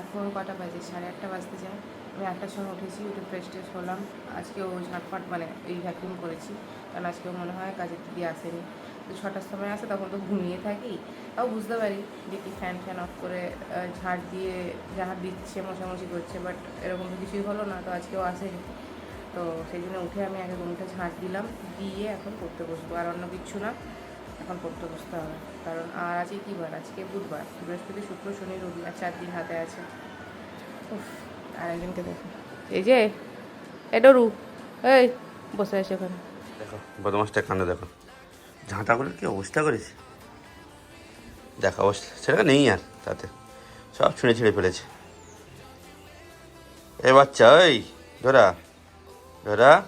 এখন কটা বাজে? সাড়ে আটটা বাজতে যায়। আমি আটটার সময় উঠেছি, উঠে ফ্রেশ ট্রেশ হলাম। আজকে ও ঝাঁটফাট মানে এই ভ্যাকিউম করেছি। কারণ আজকেও মনে হয় কাজের দিদি আসেনি। তো ছটার সময় আসে, তখন তো ঘুমিয়ে থাকি। তাও বুঝতে পারি যে কি ফ্যান ফ্যান অফ করে ঝাড় দিয়ে ঝাড় দিচ্ছে, মশামশি করছে বাট এরকম তো কিছুই হলো না। তো আজকেও আসেনি। তো সেই জন্য উঠে আমি আগে রুমটা ঝাঁট দিলাম, দিয়ে এখন পড়তে বসবো। আর অন্য কিচ্ছু না। এখন পড়তে বসতে হবে। কারণ আর আজকে কী বার? আজকে বুধবার। বৃহস্পতি, শুক্র, শনি, রবি আর চার দিন হাতে আছে। আর একজনকে দেখো। এই যে, এ ডরু, এই, বসে আছে ওখানে দেখো বদমাসটা কান্না দেখো। ঝাঁটাগুলোর কি অবস্থা করেছে? দেখো, অবস্থা, সেটা নেই আর তাতে। সব ছুঁড়ে ছিঁড়ে ফেলেছে। এ বাচ্চা ওই ধরা ধরা।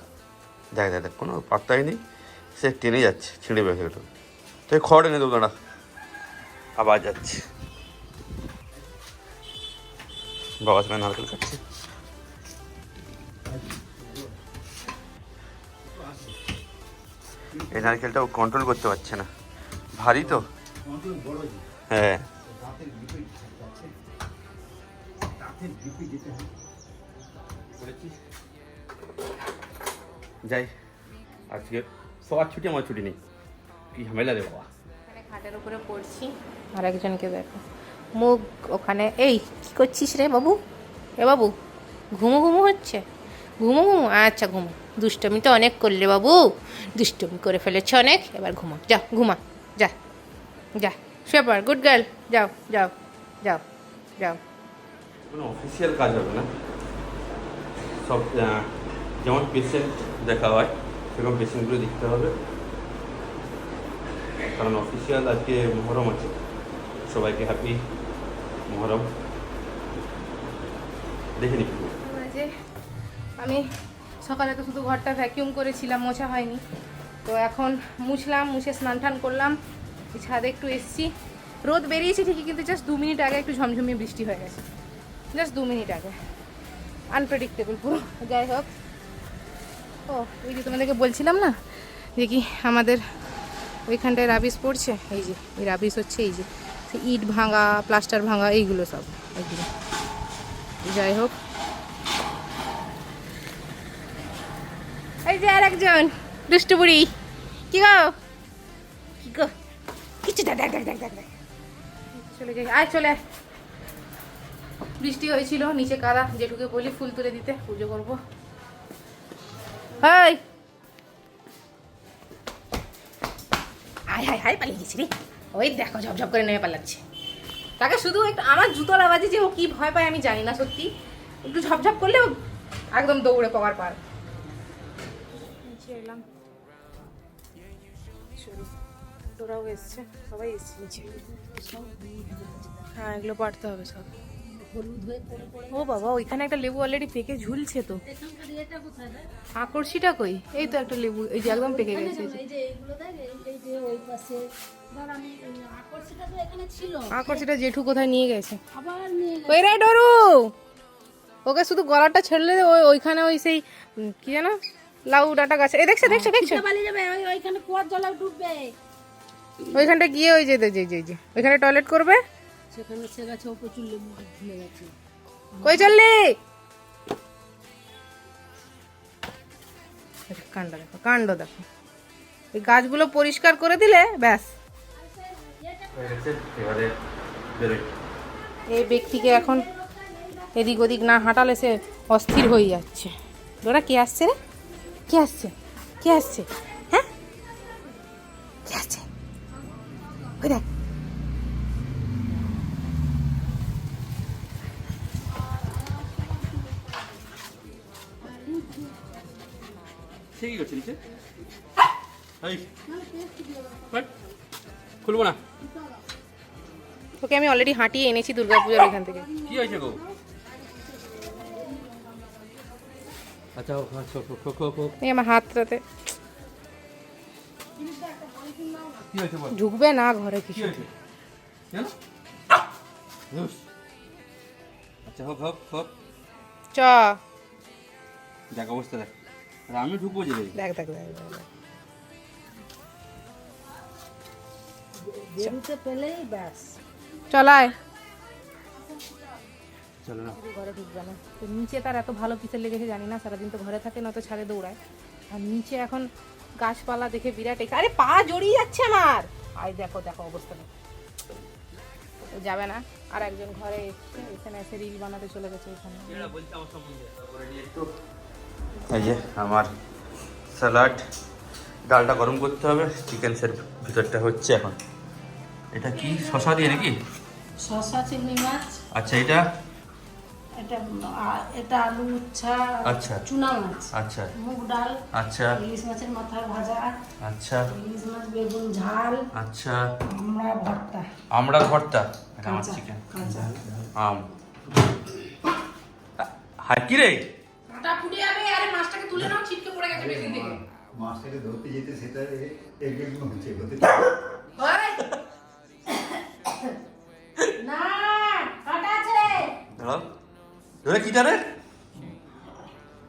দেখ দেখ কোনো পাত্তাই নেই। সে টেনে যাচ্ছে, ছিঁড়ে বেঁকে গেল তো খড় এনে দেবো দাঁড়া। আবার যাচ্ছে। বাবা সবাই নারকেল খাচ্ছে এই নারকেলটা ও কন্ট্রোল করতে পারছে না। ভারী তো। হ্যাঁ। যাই, আজকে সবার ছুটি, আমার ছুটি নেই। কি ঝামেলা এখানে খাটের উপরে পড়ছি। আর একজনকে দেখো। মুখ ওখানে এই কি করছিস রে বাবু? এ বাবু ঘুমো ঘুমো হচ্ছে? ঘুমো ঘুমো? আচ্ছা ঘুমো। দুষ্টমি তো অনেক করলে বাবু। দুষ্টমি করে ফেলেছে অনেক এবার ঘুমা। যা ঘুমা। যা যা। শুয়ে পড় গুড গার্ল যাও যাও যাও যাও। কোনো অফিসিয়াল কাজ হবে না। সব যেমন পেশেন্ট দেখা হয় সেরকম পেশেন্টগুলো দেখতে হবে। কারণ অফিসিয়াল আজকে মহরম আছে। সবাইকে হ্যাপি মহরম। দেখে যে আমি সকালে তো শুধু ঘরটা ভ্যাকিউম করেছিলাম, মোছা হয়নি। তো এখন মুছলাম, মুছে স্নান টান করলাম। ছাদে একটু এসছি। রোদ বেরিয়েছে ঠিকই, কিন্তু জাস্ট দু মিনিট আগে একটু ঝমঝমিয়ে বৃষ্টি হয়ে গেছে। জাস্ট দু মিনিট আগে। আনপ্রেডিক্টেবল পুরো। যাই হোক। ও ওই যে তোমাদেরকে বলছিলাম না, যে কি আমাদের ওইখানটায় রাবিশ পড়ছে? এই যে, এই রাবিশ হচ্ছে এই যে। ইট ভাঙা, প্লাস্টার ভাঙা, এইগুলো সব এইগুলো যাই হোক। এই যে আর একজন দুষ্টু বুড়ি কি গো? কি গো? কিছু দেখ দেখ দেখ দেখ দেখ। চলে যাই। আয়, চলে বৃষ্টি হয়েছিল, নিচে কাদা জেঠুকে বলি ফুল তুলে দিতে, পুজো করব। হাই! আয় হায় হায় পালিয়ে গেছি রে। ওই দেখো ঝপঝপ করে নেমে পালাচ্ছে। তাকে শুধু একটু আমার জুতোর আওয়াজে যে ও কি ভয় পায় আমি জানি না সত্যি। একটু ঝপঝপ করলে ও একদম দৌড়ে পাওয়ার পার। এলাম। তোরাও এসছে, সবাই এসছে হ্যাঁ এগুলো পারতে হবে সব। ও বাবা ওইখানে একটা লেবু অলরেডি পেকে ঝুলছে তো। আকর্ষিটা কই? এই তো একটা লেবু এই যে একদম পেকে গেছে। এই যে। এই এইগুলো দেখ এই- এই যে ওই পাশে। ধর আমি এই আকর্ষিটা জেঠু কোথায় নিয়ে গেছে? ওই রে ডরু! ওকে শুধু গলাটা ছেড়লে ওই ওইখানে ওই সেই কি যেন? লাউ ডাটা গাছ। এই দেখছ দেখছ দেখছ। ওইখানে কুয়ার জল ডুববে। ওইখানটা গিয়ে ওই যে যে যে ওইখানে টয়লেট করবে। সেখানে সে গাছে ও প্রচুর লেবু ঝুলে গেছে। কই চললি? কাণ্ড দেখো কাণ্ড দেখো। এই গাছগুলো পরিষ্কার করে দিলে, ব্যাস। এই ব্যক্তিকে এখন এদিক ওদিক না হাঁটালে সে অস্থির হয়ে যাচ্ছে। ওরা কে আসছে রে? কে আসছে? কে আসছে? হ্যাঁ? কে আসছে? ওই দেখ কি করছে নিচে। খুলবো না। ওকে আমি অলরেডি হাঁটিয়ে এনেছি দুর্গাপূজার ওইখান থেকে। কি হয়েছে গো? আচ্ছা হোক আচ্ছা আমার হাতটাতে। ঢুকবে না ঘরে কিছু আচ্ছা হোক হোক হোক। চ। দেখ অবস্থা দেখ। আমি ঢুকবো যে দেখ। দেখ দেখ দেখ। পেলেই ব্যাস। চলায় চলো না। ঘরে ঢুকবে না। তো নিচে তার এত ভালো কিসের লেগেছে জানি না সারাদিন তো ঘরে থাকে না তো ছাড়ে দৌড়ায়। আর নিচে এখন গাছপালা দেখে বিরাট আরে পা জড়িয়ে যাচ্ছে আমার! আই দেখো দেখো অবস্থা। ও যাবে না। আর একজন ঘরে এসছে এখানে এসে রিল বানাতে চলে গেছে এখানে। এই যে আমার স্যালাড ডালটা গরম করতে হবে চিকেনসের ভিতরটা হচ্ছে এখন। এটা কি শশা দিয়ে নাকি? শসা চিংড়ি মাছ। আচ্ছা এটা? এটা এটা আলু উচ্ছা আচ্ছা। চুনা মাছ। আচ্ছা। মুগ ডাল আচ্ছা। ইলিশ মাছের মাথা ভাজা। আচ্ছা। ইলিশ মাছ বেগুন ঝাল। আচ্ছা। আমরা ভর্তা। আমরা ভর্তা? আমার চিকেন আম। হাই কি রে কাঁটা ফুটে যাবে। আরে মাছটাকে তুলে নাও ছিটকে পড়ে গেছে বেশি মাছটাকে ধরতে যেতে সেটা হচ্ছে হতে না কাটা আছে ধরো। ধরে কি জানে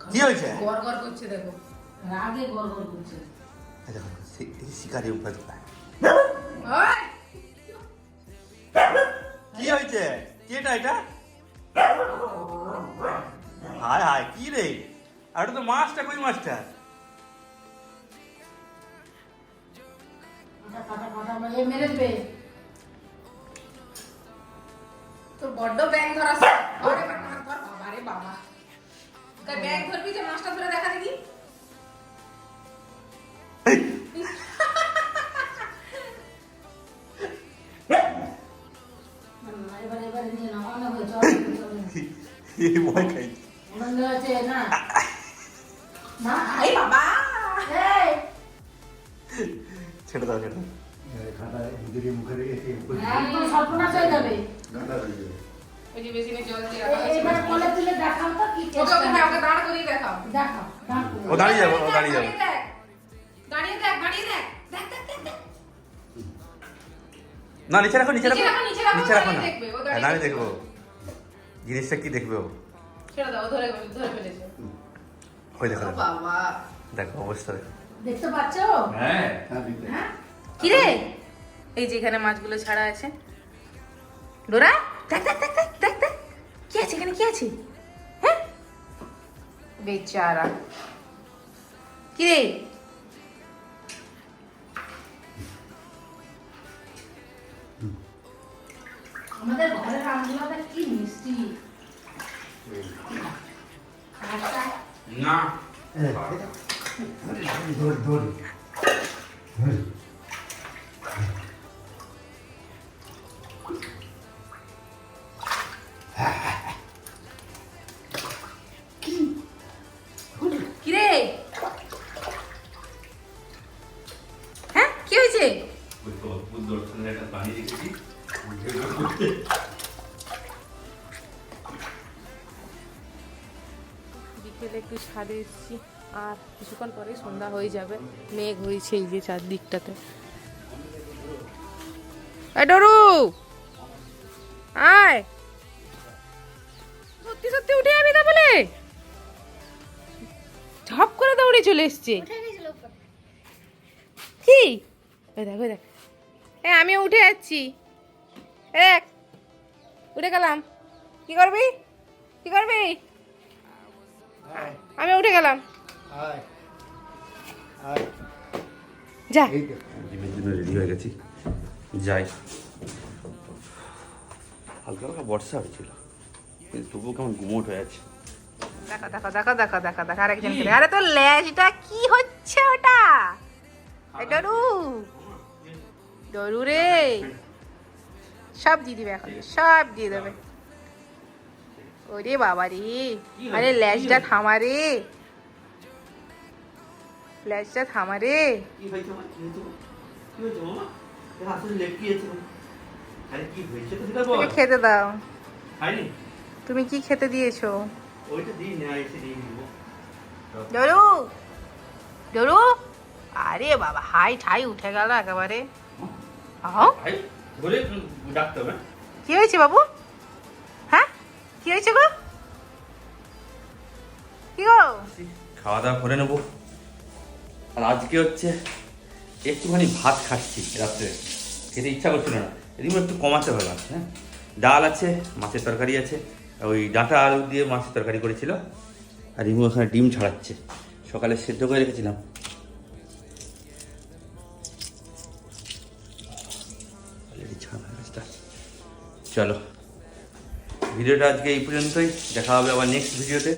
কি হয়েছে করছে দেখো। রাগে করছে। দেখো, শিকারি উপায়! কি হয়েছে? এটা এটা? হায় হায় কি রে? আর ওটা তো মাছটা কই মাছটা তোর বড্ড ব্যাং ধরাছে আরে বাবা রে বাবা তাই ব্যাং ধরবি যে মাছটা ধরে দেখা দেখি। এই ভয় খাই না? না আই বাবা এই ছেড়ে দাও ছেড়ে দাও খাটা ইঁদুরে মুখে রেখে একদম সর্বনাশ হয়ে যাবে গাঁদা হয়ে যাবে ওই যে বেসিনে জল দিয়ে রাখা আছে এবার কোলে তুলে দেখাও তো কি ওকে ওকে হ্যাঁ, ওকে দাঁড় করিয়ে দেখাও দেখাও ও দাঁড়িয়ে যাব ও দাঁড়িয়ে যাব দাঁড়িয়ে দেখ দাঁড়িয়ে দেখ দেখ দেখ দেখ দেখ না নিচে রাখো নিচে রাখো নিচে রাখো, নিচে রাখো, না দেখবে, হ্যাঁ, জিনিসটা কি দেখবে ও ছেড়ে দাও ও ধরে ধরে ফেলেছে ওই দেখো। বাবা। দেখো অবস্থা দেখো। দেখতে পাচ্ছ? হ্যাঁ। হ্যাঁ? হ্যাঁ কি রে? এই যে এখানে মাছগুলো ছাড়া আছে। ডোরা দেখ দেখ দেখ দেখ দেখ দেখ। কি আছে এখানে? কি আছে? হ্যাঁ? বেচারা। কি রে? আমাদের ঘরের আমগুলোটা কি মিষ্টি। আচ্ছা, না ধর ধর ধর কি ছাদে এসেছি আর কিছুক্ষণ পরেই সন্ধ্যা হয়ে যাবে। মেঘ হয়েছে এই যে চারদিকটাতে। ডরু! আয়! সত্যি সত্যি উঠে যাবি বলে ঝপ করে দৌড়ে চলে এসছে। কি ওই দেখ ওই দেখ। এ আমিও উঠে যাচ্ছি। দেখ উঠে গেলাম। কি করবি? কি করবি? আমি উঠে গেলাম। আয়। আয় যা জিমের জন্য রেডি হয়ে গেছি। যাই। হালকা হালকা বর্ষা হয়েছিল। কিন্তু তবুও কেমন গুমোট হয়ে আছে। দেখো দেখো দেখো দেখো দেখো দেখো আরেকজন খেলে আরে তোর ল্যাজটা কি হচ্ছে ওটা? এ ডরু। ডরু রে। সব দিয়ে দিবে এখন। সব দিয়ে দেবে। ওরে বাবা রে আরে ল্যাজটা থামা রে। ল্যাজটা থামা রে। খেতে দাও। তুমি কি খেতে দিয়েছ? ডরু ডরু। আরে বাবা হাই ঠাই উঠে গেল একেবারে। হবে কি হয়েছে বাবু? হ্যাঁ কি হয়েছে গো? কি গো? খাওয়া দাওয়া করে নেব। আর আজকে হচ্ছে একটুখানি ভাত খাচ্ছি রাত্রে। খেতে ইচ্ছা করছিল না। এদিকে একটু কমাতে হবে হ্যাঁ? ডাল আছে, মাছের তরকারি আছে। ওই ডাঁটা আলু দিয়ে মাছের তরকারি করেছিল। আর রিমু ওখানে ডিম ছাড়াচ্ছে। সকালে সেদ্ধ করে রেখেছিলাম। চলো। ভিডিওটা আজকে এই পর্যন্তই। দেখা হবে আবার নেক্সট ভিডিওতে।